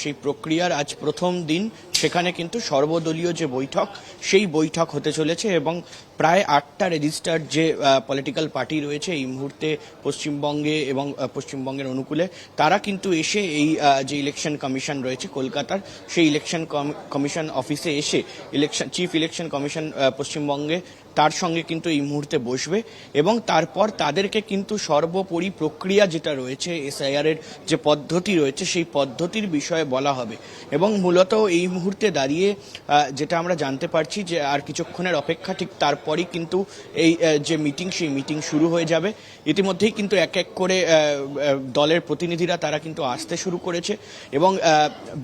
সেই প্রক্রিয়ার আজ প্রথম দিন সেখানে কিন্তু সর্বদলীয় যে বৈঠক, সেই বৈঠক হতে চলেছে এবং প্রায় আটটা রেজিস্টার্ড যে পলিটিক্যাল পার্টি রয়েছে এই মুহূর্তে পশ্চিমবঙ্গে এবং পশ্চিমবঙ্গের অনুকূলে, তারা কিন্তু এসে এই যে ইলেকশন কমিশন রয়েছে কলকাতার, সেই ইলেকশন কমিশন অফিসে এসে ইলেকশন চিফ ইলেকশন কমিশন পশ্চিমবঙ্গে তার সঙ্গে কিন্তু এই মুহূর্তে বসবে এবং তারপর তাদেরকে কিন্তু সর্বোপরি প্রক্রিয়া যেটা রয়েছে এসআইআর এর যে পদ্ধতি রয়েছে, সেই পদ্ধতির বিষয়ে বলা হবে এবং মূলত এই মুহূর্তে দাঁড়িয়ে যেটা আমরা জানতে পারছি যে আর কিছুক্ষণের অপেক্ষা ঠিক তারপরই কিন্তু এই যে মিটিং, সেই মিটিং শুরু হয়ে যাবে। ইতিমধ্যেই কিন্তু এক এক করে দলের প্রতিনিধিরা তারা কিন্তু আসতে শুরু করেছে এবং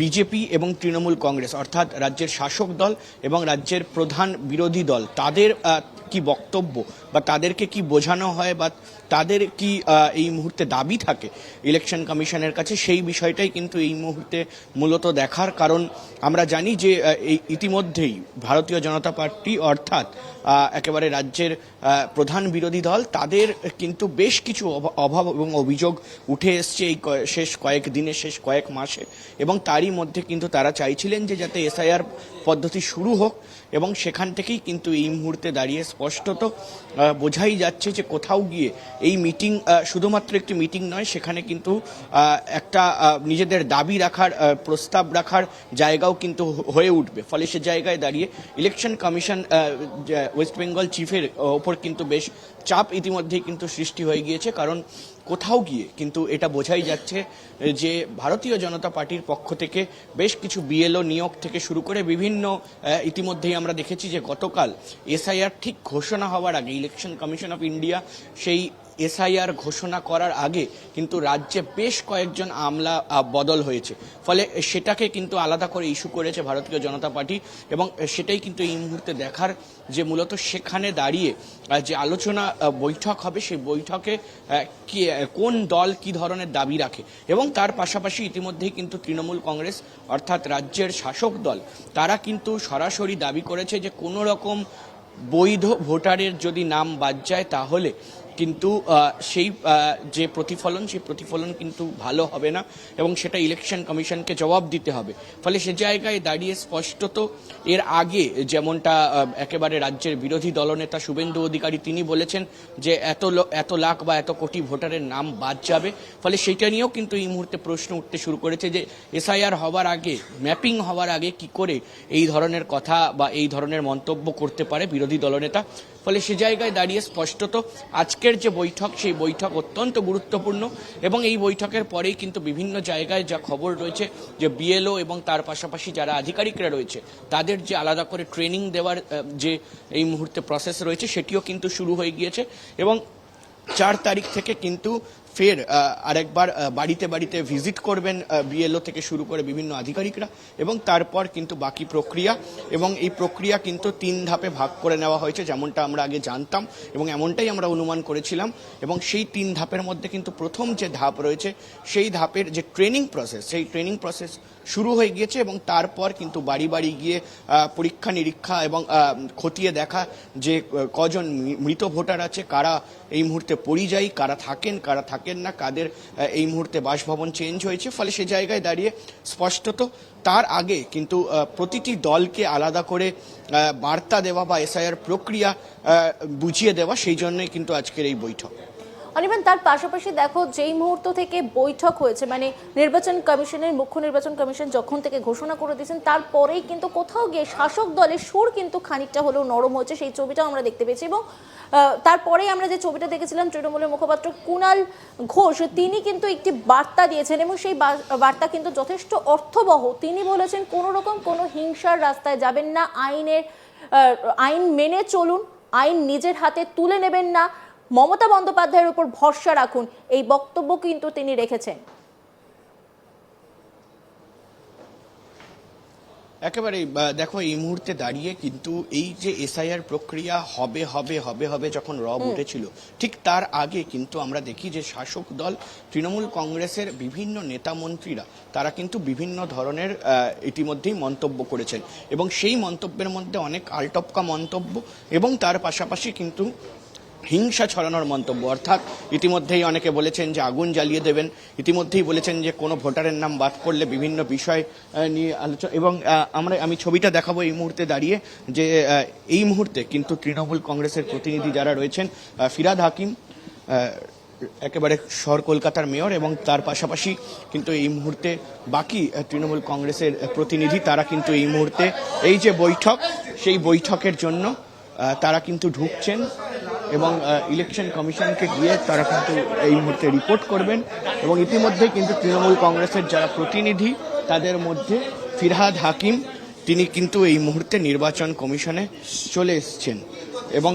বিজেপি এবং তৃণমূল কংগ্রেস অর্থাৎ রাজ্যের শাসক দল এবং রাজ্যের প্রধান বিরোধী দল, তাদের কি বক্তব্য বা তাদেরকে কি বোঝানো হয় বা তাদের কি এই মুহূর্তে দাবি থাকে ইলেকশন কমিশনের কাছে, সেই বিষয়টাই কিন্তু এই মুহূর্তে মূলত দেখার কারণ। আমরা জানি যে ইতিমধ্যেই ভারতীয় জনতা পার্টি অর্থাৎ একেবারে রাজ্যের প্রধান বিরোধী দল, তাদের কিন্তু বেশ কিছু অভ- অভাব এবং অভিযোগ উঠে এসছে এই শেষ কয়েক দিনে, শেষ কয়েক মাসে। এবং তারই মধ্যে কিন্তু তারা চাইছিলেন যে যাতে এসআইআর পদ্ধতি শুরু হোক এবং সেখান থেকেই কিন্তু এই মুহূর্তে দাঁড়িয়ে স্পষ্টত বোঝাই যাচ্ছে যে কোথাও গিয়ে এই মিটিং শুধুমাত্র একটি মিটিং নয়, সেখানে কিন্তু একটা নিজেদের দাবি রাখার প্রস্তাব রাখার জায়গাও কিন্তু হয়ে উঠবে। ফলে সে জায়গায় দাঁড়িয়ে ইলেকশন কমিশন ওয়েস্ট বেঙ্গল চিফের ওপর কিন্তু বেশ চাপ ইতিমধ্যেই কিন্তু সৃষ্টি হয়ে গিয়েছে। কারণ কোথাও গিয়ে কিন্তু এটা বোঝাই যাচ্ছে যে ভারতীয় জনতা পার্টির পক্ষ থেকে বেশ কিছু বিএলও নিয়োগ থেকে শুরু করে বিভিন্ন ইতিমধ্যেই আমরা দেখেছি যে গতকাল এসআইআর ঠিক ঘোষণা হওয়ার আগে ইলেকশন কমিশন অফ ইন্ডিয়া সেই এসআইআর ঘোষণা করার আগে কিন্তু রাজ্যে বেশ কয়েকজন আমলা বদল হয়েছে। ফলে সেটাকে কিন্তু আলাদা করে ইস্যু করেছে ভারতীয় জনতা পার্টি এবং সেটাই কিন্তু এই মুহূর্তে দেখার যে মূলত সেখানে দাঁড়িয়ে যে আলোচনা বৈঠক হবে সেই বৈঠকে কোন দল কি ধরনের দাবি রাখে এবং তার পাশাপাশি ইতিমধ্যেই কিন্তু তৃণমূল কংগ্রেস অর্থাৎ রাজ্যের শাসক দল, তারা কিন্তু সরাসরি দাবি করেছে যে কোনো রকম বৈধ ভোটারের যদি নাম বাদ যায় তাহলে কিন্তু সেই যে প্রতিফলন, সেই প্রতিফলন কিন্তু ভালো হবে না এবং সেটা ইলেকশন কমিশনকে জবাব দিতে হবে। ফলে সে জায়গায় দাঁড়িয়ে স্পষ্টত এর আগে যেমনটা একেবারে রাজ্যের বিরোধী দলনেতা শুভেন্দু অধিকারী তিনি বলেছেন যে এত এত লাখ বা এত কোটি ভোটারের নাম বাদ যাবে। ফলে সেটা নিয়েও কিন্তু এই মুহূর্তে প্রশ্ন উঠতে শুরু করেছে যে এসআইআর হওয়ার আগে, ম্যাপিং হওয়ার আগে কি করে এই ধরনের কথা বা এই ধরনের মন্তব্য করতে পারে বিরোধী দলনেতা। ফলে সে জায়গায় দাঁড়িয়ে স্পষ্টত আজকের যে বৈঠক, সেই বৈঠক অত্যন্ত গুরুত্বপূর্ণ এবং এই বৈঠকের পরেই কিন্তু বিভিন্ন জায়গায় যা খবর রয়েছে যে বিএলও এবং তার পাশাপাশি যারা আধিকারিকরা রয়েছে, তাদের যে আলাদা করে ট্রেনিং দেওয়ার যে এই মুহূর্তে প্রসেস রয়েছে, সেটিও কিন্তু শুরু হয়ে গিয়েছে এবং চার তারিখ থেকে কিন্তু ফের আরেকবার বাড়িতে বাড়িতে ভিজিট করবেন বিএলও থেকে শুরু করে বিভিন্ন আধিকারিকরা এবং তারপর কিন্তু বাকি প্রক্রিয়া এবং এই প্রক্রিয়া কিন্তু তিন ধাপে ভাগ করে নেওয়া হয়েছে, যেমনটা আমরা আগে জানতাম এবং এমনটাই আমরা অনুমান করেছিলাম এবং সেই তিন ধাপের মধ্যে কিন্তু প্রথম যে ধাপ রয়েছে, সেই ধাপের যে ট্রেনিং প্রসেস সেই ট্রেনিং প্রসেস শুরু হয়ে গিয়েছে এবং তারপর কিন্তু বাড়ি বাড়ি গিয়ে পরীক্ষা নিরীক্ষা এবং খতিয়ে দেখা যে কজন মৃত ভোটার আছে, কারা এই মুহূর্তে পরিযায়ী, কারা থাকেন কারা থাকেন না, কাদের এই মুহূর্তে বাসভবন চেঞ্জ হয়েছে, ফলে সে জায়গায় দাঁড়িয়ে স্পষ্টত তার আগে কিন্তু প্রতিটি দলকে আলাদা করে বার্তা দেওয়া বা এসআইআর প্রক্রিয়া বুঝিয়ে দেওয়া, সেই জন্যই কিন্তু আজকের এই বৈঠক। অনির্বাণ তার পাশাপাশি দেখো, যেই মুহূর্ত থেকে বৈঠক হয়েছে মানে নির্বাচন কমিশনের মুখ্য নির্বাচন কমিশন যখন থেকে ঘোষণা করে দিয়েছেন, তারপরেই কিন্তু কোথাও গিয়ে শাসক দলের সুর কিন্তু খানিকটা হলেও নরম হয়েছে, সেই ছবিটাও আমরা দেখতে পেয়েছি। এবং তারপরেই আমরা যে ছবিটা দেখেছিলাম, তৃণমূলের মুখপাত্র কুণাল ঘোষ, তিনি কিন্তু একটি বার্তা দিয়েছেন এবং সেই বার্তা কিন্তু যথেষ্ট অর্থবহ। তিনি বলেছেন, কোনো রকম কোনো হিংসার রাস্তায় যাবেন না, আইনের আইন মেনে চলুন, আইন নিজের হাতে তুলে নেবেন না। মমতা বন্দ্যোপাধ্যায়ের উপর ভরসা রাখুন এই বক্তব্য কিন্তু তিনি রেখেছেন। একেবারে দেখো এই মুহূর্তে দাঁড়িয়ে কিন্তু এই যে এসআইআর প্রক্রিয়া হবে হবে হবে হবে যখন রব উঠেছিল ঠিক তার আগে কিন্তু আমরা দেখি যে শাসক দল তৃণমূল কংগ্রেসের বিভিন্ন নেতা মন্ত্রীরা তারা কিন্তু বিভিন্ন ধরনের ইতিমধ্যেই মন্তব্য করেছেন। এবং সেই মন্তব্যের মধ্যে অনেক আলটপকা মন্তব্য এবং তার পাশাপাশি কিন্তু হিংসা ছড়ানোর মন্তব্য। অর্থাৎ ইতিমধ্যেই অনেকে বলেছেন যে আগুন জ্বালিয়ে দেবেন। ইতিমধ্যেই বলেছেন যে কোনো ভোটারের নাম বাদ করলে বিভিন্ন বিষয় নিয়ে আলোচনা এবং আমরা, আমি ছবিটা দেখাবো এই মুহূর্তে দাঁড়িয়ে যে এই মুহূর্তে কিন্তু তৃণমূল কংগ্রেসের প্রতিনিধি যারা রয়েছেন ফিরাদ হাকিম একেবারে শহর কলকাতার মেয়র এবং তার পাশাপাশি কিন্তু এই মুহূর্তে বাকি তৃণমূল কংগ্রেসের প্রতিনিধি, তারা কিন্তু এই মুহূর্তে এই যে বৈঠক, সেই বৈঠকের জন্য তারা কিন্তু ঢুকছেন। এবং ইলেকশন কমিশনকে গিয়ে তারা কিন্তু এই মুহূর্তে রিপোর্ট করবেন এবং ইতিমধ্যে কিন্তু তৃণমূল কংগ্রেসের যারা প্রতিনিধি, তাদের মধ্যে ফিরহাদ হাকিম, তিনি কিন্তু এই মুহূর্তে নির্বাচন কমিশনে চলে এসছেন। এবং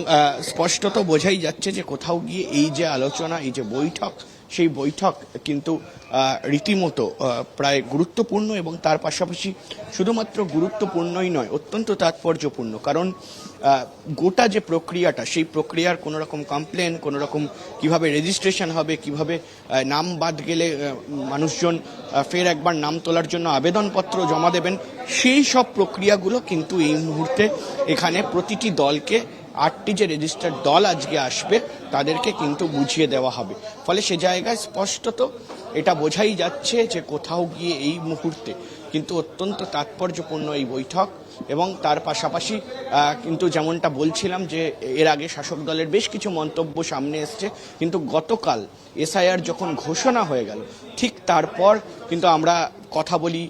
স্পষ্টত বোঝাই যাচ্ছে যে কোথাও গিয়ে এই যে আলোচনা, এই যে বৈঠক, সেই বৈঠক কিন্তু রীতিমতো প্রায় গুরুত্বপূর্ণ এবং তার পাশাপাশি শুধুমাত্র গুরুত্বপূর্ণই নয়, অত্যন্ত তাৎপর্যপূর্ণ। কারণ গোটা যে প্রক্রিয়াটা, সেই প্রক্রিয়ার কোনো রকম কমপ্লেন কোনো রকম কীভাবে রেজিস্ট্রেশন হবে, কীভাবে নাম বাদ গেলে মানুষজন ফের একবার নাম তোলার জন্য আবেদনপত্র জমা দেবেন, সেই সব প্রক্রিয়াগুলো কিন্তু এই মুহূর্তে এখানে প্রতিটি দলকে, আটটি যে রেজিস্টার্ড দল আজকে আসবে, তাদেরকে কিন্তু বুঝিয়ে দেওয়া হবে। ফলে সে জায়গায় স্পষ্টত এটা বোঝাই যাচ্ছে যে কোথাও গিয়ে এই মুহূর্তে কিন্তু অত্যন্ত তাৎপর্যপূর্ণ এই বৈঠক এবং তার পাশাপাশি কিন্তু যেমনটা বলছিলাম যে এর আগে শাসক দলের বেশ কিছু মন্তব্য সামনে এসছে, কিন্তু গতকাল এসআইআর যখন ঘোষণা হয়ে গেল, ঠিক তারপর কিন্তু আমরা কথা বলি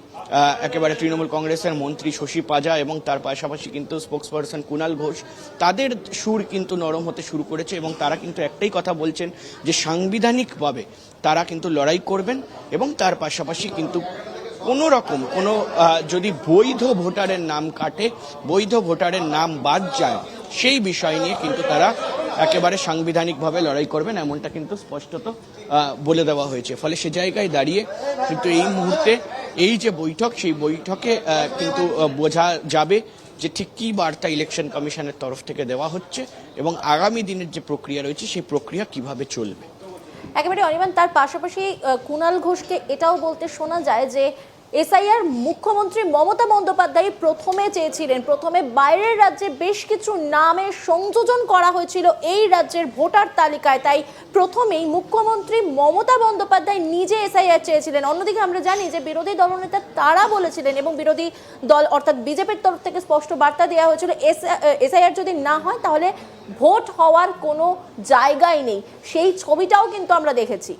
একেবারে তৃণমূল কংগ্রেসের মন্ত্রী শশী পাজা এবং তার পাশাপাশি কিন্তু স্পোক্সপারসন কুণাল ঘোষ, তাদের সুর কিন্তু নরম হতে শুরু করেছে এবং তারা কিন্তু একটাই কথা বলছেন যে সাংবিধানিকভাবে তারা কিন্তু লড়াই করবেন এবং তার পাশাপাশি কিন্তু কোনো রকম কোনো যদি বৈধ ভোটারের নাম কাটে, বৈধ ভোটারের নাম বাদ যায়, সেই বিষয় নিয়ে কিন্তু তারা একেবারে সাংবিধানিকভাবে লড়াই করবেন এমনটা কিন্তু স্পষ্টত বলে দেওয়া হয়েছে। ফলে সে জায়গায় দাঁড়িয়ে কিন্তু এই মুহূর্তে এই যে বৈঠক, সেই বৈঠকে কিন্তু বোঝা যাবে যে ঠিক কী বার্তা ইলেকশন কমিশনের তরফ থেকে দেওয়া হচ্ছে এবং আগামী দিনের যে প্রক্রিয়া রয়েছে, সেই প্রক্রিয়া কীভাবে চলবে। একেবারে অনিমান তার পাশাপাশি কুনাল ঘোষকে এটাও বলতে শোনা যায় যে এসআইআর মুখ্যমন্ত্রী মমতা বন্দ্যোপাধ্যায় প্রথমে চেয়েছিলেন, প্রথমে বাইরের রাজ্যে বেশ কিছু নামের সংযোজন করা হয়েছিল এই রাজ্যের ভোটার তালিকায়। তাই প্রথমেই মুখ্যমন্ত্রী মমতা বন্দ্যোপাধ্যায় নিজে এসআইআর চেয়েছিলেন। অন্যদিকে আমরা জানি যে বিরোধী দলনেতা তারা বলেছিলেন এবং বিরোধী দল অর্থাৎ বিজেপির তরফ থেকে স্পষ্ট বার্তা দেওয়া হয়েছিল এসআইআর যদি না হয় তাহলে ভোট হওয়ার কোনো জায়গাই নেই। সেই ছবিটাও কিন্তু আমরা দেখেছি।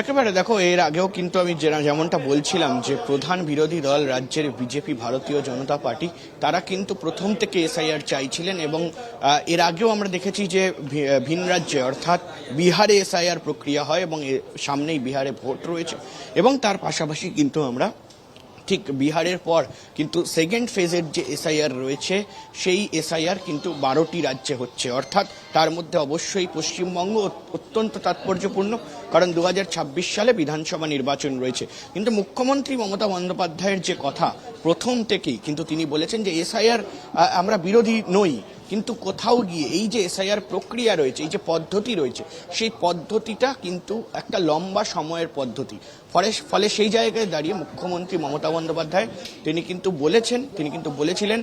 একেবারে দেখো, এর আগেও কিন্তু আমি যেমনটা বলছিলাম যে প্রধান বিরোধী দল রাজ্যের বিজেপি, ভারতীয় জনতা পার্টি, তারা কিন্তু প্রথম থেকে এসআইআর চাইছিলেন এবং এর আগেও আমরা দেখেছি যে ভিন রাজ্যে অর্থাৎ বিহারে এসআইআর প্রক্রিয়া হয় এবং সামনেই বিহারে ভোট রয়েছে এবং তার পাশাপাশি কিন্তু আমরা ঠিক বিহারের পর কিন্তু সেকেন্ড ফেজের যে এসআইআর রয়েছে, সেই এসআইআর কিন্তু বারোটি রাজ্যে হচ্ছে। অর্থাৎ তার মধ্যে অবশ্যই পশ্চিমবঙ্গ অত্যন্ত তাৎপর্যপূর্ণ, কারণ দু হাজার ছাব্বিশ সালে বিধানসভা নির্বাচন রয়েছে। কিন্তু মুখ্যমন্ত্রী মমতা বন্দ্যোপাধ্যায়ের যে কথা, প্রথম থেকেই কিন্তু তিনি বলেছেন যে এসআইআর আমরা বিরোধী নই। কিন্তু কোথাও গিয়ে এই যে এসআইআর প্রক্রিয়া রয়েছে, এই যে পদ্ধতি রয়েছে, সেই পদ্ধতিটা কিন্তু একটা লম্বা সময়ের পদ্ধতি। ফলে ফলে সেই জায়গায় দাঁড়িয়ে মুখ্যমন্ত্রী মমতা বন্দ্যোপাধ্যায়, তিনি কিন্তু বলেছেন, তিনি কিন্তু বলেছিলেন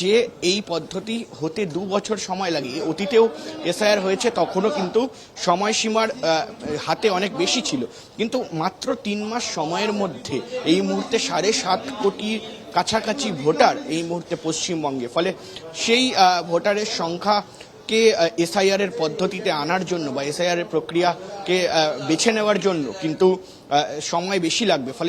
যে এই পদ্ধতি হতে দু বছর সময় লাগে। অতীতেও এসআইআর হয়েছে, তখনও কিন্তু সময়সীমার হাতে অনেক বেশি ছিল। কিন্তু মাত্র তিন মাস সময়ের মধ্যে এই মুহূর্তে সাড়ে সাত কোটি কাছাকাছি ভোটার এই মুহূর্তে পশ্চিমবঙ্গে। ফলে সেই ভোটারের সংখ্যা কে এসআইআর এর পদ্ধতিতে আনার জন্য বা এসআইআর এর প্রক্রিয়াকে বেছে নেওয়ার জন্য কিন্তু সময় বেশি লাগবে। ফলে